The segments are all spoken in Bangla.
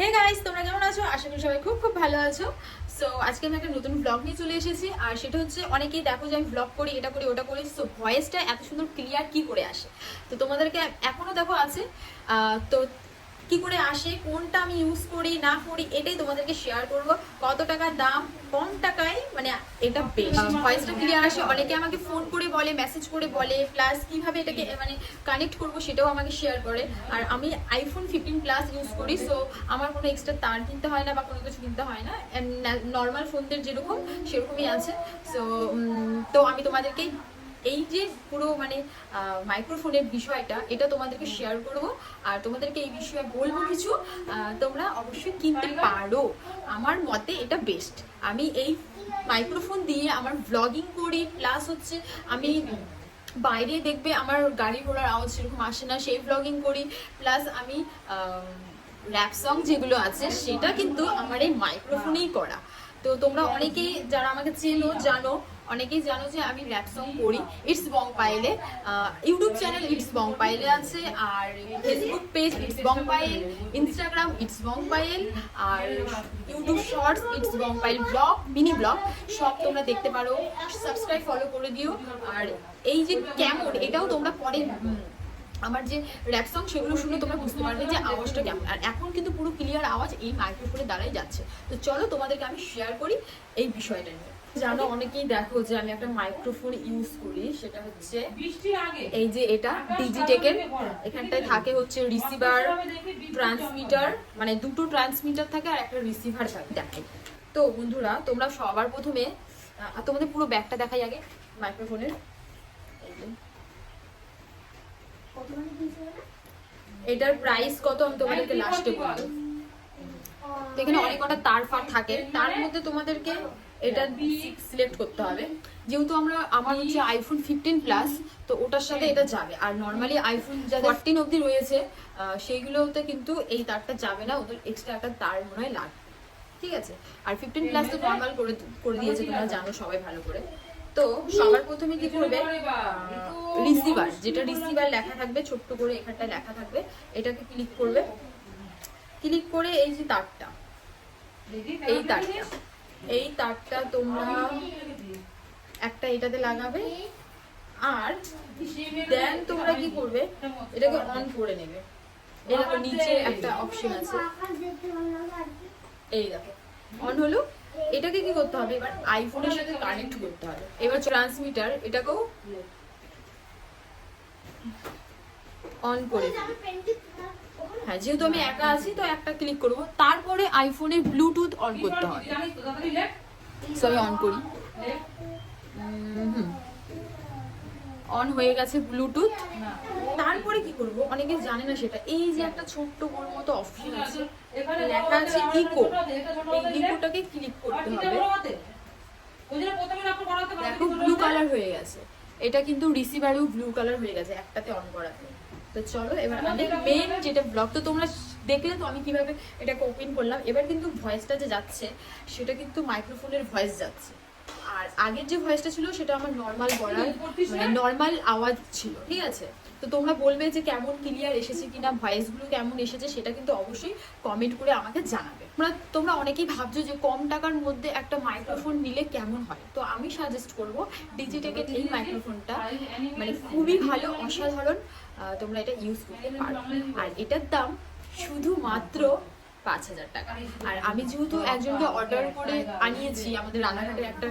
হে গাইস তোমরা কেমন আছো? আশা করি সবাই খুব খুব ভালো আছো। সো আজকে আমি একটা নতুন ব্লগ নিয়ে চলে এসেছি। আর সেটা হচ্ছে, অনেকেই দেখো যে আমি ব্লগ করি, এটা করি, ওটা করি সো ভয়েসটা এত সুন্দর ক্লিয়ার কি করে আসে? তো তোমাদেরকে এখনও দেখো আছে। তো কি করে আসে, কোনটা আমি ইউজ করি, না করি, এটাই তোমাদেরকে শেয়ার করব। কত টাকা দাম, কম টাকায় মানে এটা বেশ ভয়েসটা ক্লিয়ার আসে, অনেকে আমাকে ফোন করে বলে মেসেজ করে বলে প্লাস কীভাবে এটাকে মানে কানেক্ট করব সেটাও আমাকে শেয়ার করে। আর আমি আইফোন ফিফটিন প্লাস ইউজ করি সো আমার কোনো এক্সট্রা তার কিনতে হয় না বা কোনো কিছু কিনতে হয় না। নর্মাল ফোনদের যেরকম, সেরকমই আছে। সো তো আমি তোমাদেরকে এই যে পুরো মানে মাইক্রোফোনের বিষয়টা, এটা তোমাদেরকে শেয়ার করব। আর তোমাদেরকে এই বিষয়ে বলব কিছু তোমরা অবশ্যই কিনতে পারো। আমার মতে এটা বেস্ট আমি এই মাইক্রোফোন দিয়ে আমার ব্লগিং করি প্লাস হচ্ছে আমি বাইরে দেখবে আমার গাড়ি ঘোড়ার আওয়াজ সেরকম আসে না, সেই ব্লগিং করি প্লাস আমি র্যাপ সং যেগুলো আছে, সেটা কিন্তু আমার এই মাইক্রোফোনেই করা। তো তোমরা অনেকেই যারা আমাকে চেনো, জানো অনেকেই জানো যে আমি র্যাপ সং করি ইটস বং পাইলে ইউটিউব চ্যানেল ইটস বং পাইলে আছে, আর Facebook page it's Bong pile Instagram it's Bong pile আর YouTube shorts it's Bong pile blog mini blog সব তোমরা দেখতে পারো। সাবস্ক্রাইব ফলো করে দিও। আর এই যে কেমন, এটাও তোমরা পরে আমার যে র্যাপ সং সেগুলো শুনে তোমরা বুঝতে পারবে যে আওয়াজটা কেমন। আর এখন কিন্তু পুরো ক্লিয়ার আওয়াজ এই মাইক্রোফোনের দ্বারাই যাচ্ছে। তো চলো তোমাদেরকে আমি শেয়ার করি এই বিষয়টা নিয়ে। জানো অনেকেই দেখো যে আমি একটা মাইক্রোফোন ইউজ করি সেটা হচ্ছে এই যে এটা ডিজিটেকের এখানটায় থাকে হচ্ছে রিসিভার ট্রান্সমিটার মানে দুটো ট্রান্সমিটার থাকে আর একটা রিসিভার থাকে। দেখে। তো বন্ধুরা তোমরা সবার প্রথমে তোমাদের পুরো ব্যাগটা দেখাই আগে মাইক্রোফোনের এটার প্রাইস কত? আমি তোমাদেরকে লাস্টে বলব তো এখানে অনেক কটা তার ফার থাকে। তার মধ্যে তোমাদেরকে এটা সিলেক্ট করতে হবে। যেহেতু আমরা আমার হচ্ছে আইফোন ফিফটিন প্লাস তো ওটার সাথে এটা যাবে। আর নর্মালি আইফোন যা ফোরটিন অব্দি রয়েছে সেইগুলোতে কিন্তু এই তারটা যাবে না ওদের এক্সট্রা একটা তার মনে হয় লাগবে। ঠিক আছে? আর ফিফটিন প্লাস তো নর্মাল করে করে দিয়েছে তোমরা জানো সবাই ভালো করে। তো সবার প্রথমে কি করবে? রিসিভার যেটা রিসিভার লেখা থাকবে ছোট্ট করে এখানটায় লেখা থাকবে এটাকে ক্লিক করবে। ক্লিক করে এই যে তারটা এই তারটা এই তারটা তোমরা একটা এটাতে লাগাবে, আর দেন তোমরা কি করবে? এটাকে অন করে নেবে। দেখো নিচে একটা অপশন আছে। এই দেখো অন হলো। এটাকে কি করতে হবে? এবার আইফোনের সাথে কানেক্ট করতে হবে। এবার ট্রান্সমিটার এটাকেও অন করে হ্যাঁ যেহেতু আমি একা আছি, তো একটা ক্লিক করব। তারপরে আইফোনে ব্লুটুথ অন করতে হবে সো অন করি। অন হয়ে গেছে ব্লুটুথ তারপরে কি করব? অনেকে জানে না সেটা। এই যে একটা ছোট্ট ওর মতো অপশন আছে, লেখা আছে ইকো এই ইকোটাকে ক্লিক করতে হবে। দেখো ব্লু কালার হয়ে গেছে। এটা কিন্তু রিসিভারেও ব্লু কালার হয়ে গেছে, একটাতে অন করাতে। তো চলো এবার আমাদের মেন যেটা ব্লগ তো তোমরা দেখলে তো আমি কীভাবে এটাকে ওপেন করলাম। এবার কিন্তু ভয়েসটা যে যাচ্ছে সেটা কিন্তু মাইক্রোফোনের ভয়েস যাচ্ছে। আর আগের যে ভয়েসটা ছিল, সেটা আমার নর্মাল বলার মানে নর্মাল আওয়াজ ছিল, ঠিক আছে? তো তোমরা বলবে যে কেমন ক্লিয়ার এসেছে কিনা ভয়েসগুলো কেমন এসেছে, সেটা কিন্তু অবশ্যই কমেন্ট করে আমাকে জানাবে। তোমরা তোমরা অনেকেই ভাবছ যে কম টাকার মধ্যে একটা মাইক্রোফোন নিলে কেমন হয়? তো আমি সাজেস্ট করব ডিজিটেকের এই মাইক্রোফোনটা মানে খুবই ভালো, অসাধারণ তোমরা এটা ইউজ করতে পারো। আর এটার দাম শুধুমাত্র পাঁচ হাজার টাকা। আর আমি যেহেতু একজনকে অর্ডার করে আনিয়েছি, আমাদের রানাঘাটের একটা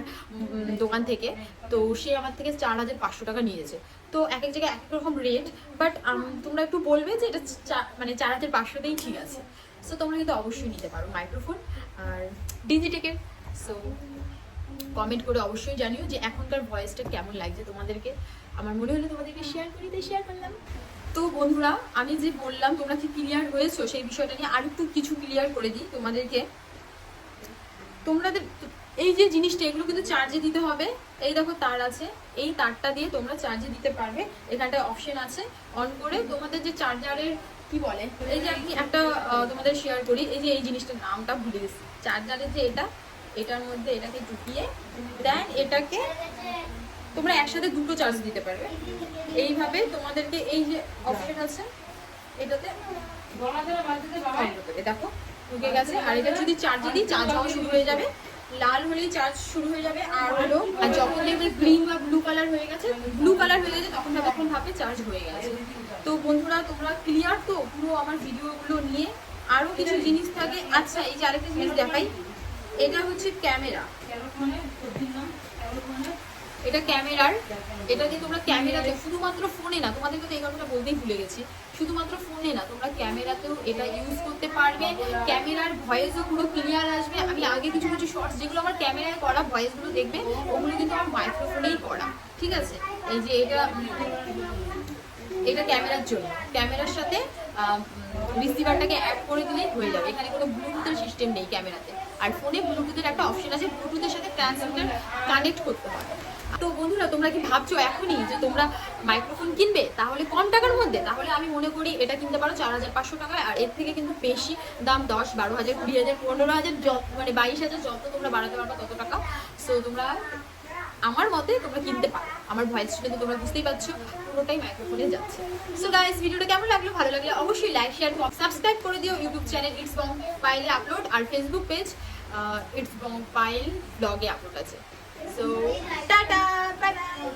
দোকান থেকে, তো সে আমার থেকে চার হাজার পাঁচশো টাকা নিয়েছে। তো এক এক জায়গায় এক রকম রেট বাট তোমরা একটু বলবে যে এটা মানে চার হাজার পাঁচশোতেই ঠিক আছে। সো তোমরা কিন্তু অবশ্যই নিতে পারো মাইক্রোফোন আর ডিজিটেকের সো কমেন্ট করে অবশ্যই জানিও যে এখনকার ভয়েসটা কেমন লাগছে তোমাদেরকে। আমার মনে হলো তোমাদেরকে শেয়ার করি, তাই শেয়ার করলাম। তো বন্ধুরা, আমি যে বললাম তোমরা কি ক্লিয়ার হয়েছো, সেই বিষয়টা নিয়ে আরেকটু কিছু ক্লিয়ার করে দিই তোমাদেরকে। তোমাদের এই যে জিনিসটা, এগুলো কিন্তু চার্জে দিতে হবে। এই দেখো তার আছে, এই তারটা দিয়ে তোমরা চার্জে দিতে পারবে। এখানটায় অপশন আছে অন করে তোমাদের যে চার্জারের কি বলে, এই যে আমি একটা তোমাদের শেয়ার করি, এই যে এই জিনিসটার নামটা ভুলে গেছি। চার্জারের যে এটা, এটার মধ্যে এটাকে ঢুকিয়ে দেন এটাকে তোমরা একসাথে দুটো চার্জ দিতে পারবে। এইভাবে তোমাদেরকে এই যে অপশন আছে এটাতে দেখো ঢুকে গেছে। আর এটা যদি চার্জে দিই চার্জ হওয়া শুরু হয়ে যাবে। লাল হলেই চার্জ শুরু হয়ে যাবে। আর হলো আর যখন দেখবে গ্রিন বা ব্লু কালার হয়ে গেছে ব্লু কালার হয়ে গেছে তখন তখন ভাবে চার্জ হয়ে গেছে। তো বন্ধুরা তোমরা ক্লিয়ার তো? পুরো আমার ভিডিওগুলো নিয়ে আরও কিছু জিনিস থাকে। আচ্ছা এই যে আরেকটা জিনিস দেখাই। এটা হচ্ছে ক্যামেরা এটা ক্যামেরার, এটা দিয়ে তোমরা ক্যামেরাতে শুধুমাত্র ফোনে না তোমাদেরকে তো এই কথাটা বলতেই ভুলে গেছি, শুধুমাত্র ফোনে না, তোমরা ক্যামেরাতেও এটা ইউজ করতে পারবে, ক্যামেরার ভয়েসও পুরো ক্লিয়ার আসবে। আমি আগে কিছু কিছু শর্টস যেগুলো আমার ক্যামেরায় করা ভয়েসগুলো দেখবে, ওগুলো কিন্তু আমার মাইক্রোফোনেই করা, ঠিক আছে? এই যে এটা এটা ক্যামেরার জন্য, ক্যামেরার সাথে রিসিভারটাকে অ্যাড করে দিলেই হয়ে যাবে। এখানে কোনো ব্লুটুথের সিস্টেম নেই ক্যামেরাতে। আর ফোনে ব্লুটুথের একটা অপশন আছে ব্লুটুথের সাথে ট্রান্সমিটার কানেক্ট করতে হয় তো বন্ধুরা, তোমরা কি ভাবছ এখনই যে তোমরা মাইক্রোফোন কিনবে? তাহলে কম টাকার মধ্যে। তাহলে আমি মনে করি এটা কিনতে পারো চার হাজার পাঁচশো টাকায়, আর এর থেকে কিন্তু বেশি দাম দশ, বারো হাজার, কুড়ি হাজার, পনেরো হাজার, যত মানে বাইশ হাজার, যত তোমরা বাড়াতে পারবে তত টাকা। সো তোমরা আমার মতে তোমরা কিনতে পারো। আমার ভয়েস শুনে তোমরা বুঝতেই পারছ, পুরোটাই মাইক্রোফোনে যাচ্ছে। সো গাইস ভিডিওটা কেমন লাগল? ভালো লাগলে অবশ্যই লাইক শেয়ার সাবস্ক্রাইব করে দিও ইউটিউব চ্যানেল ইটস বং পাইলে আপলোড আর ফেসবুক পেজ ইটস বং পাইল ব্লগে আপলোড আছে। 走，拜拜，拜拜。